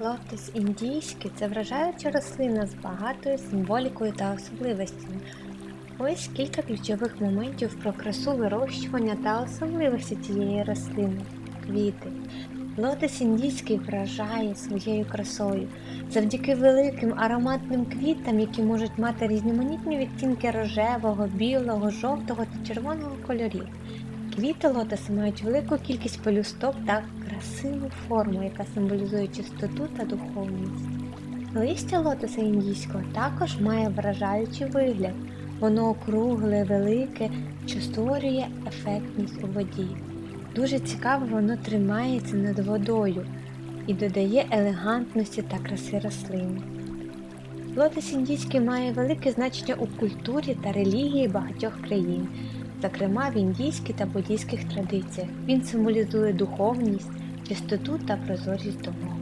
Лотос індійський це вражаюча рослина з багатою символікою та особливостями. Ось кілька ключових моментів про красу вирощування та особливості цієї рослини. Квіти. Лотос індійський вражає своєю красою завдяки великим ароматним квітам, які можуть мати різноманітні відтінки рожевого, білого, жовтого та червоного кольорів. Квіти лотоса мають велику кількість пелюсток та красиву форму, яка символізує чистоту та духовність. Листя лотоса індійського також має вражаючий вигляд. Воно округле, велике, що створює ефектність у воді. Дуже цікаво воно тримається над водою і додає елегантності та краси рослини. Лотос індійський має велике значення у культурі та релігії багатьох країн, зокрема в індійській та буддійських традиціях. Він символізує духовність, чистоту та прозорість того.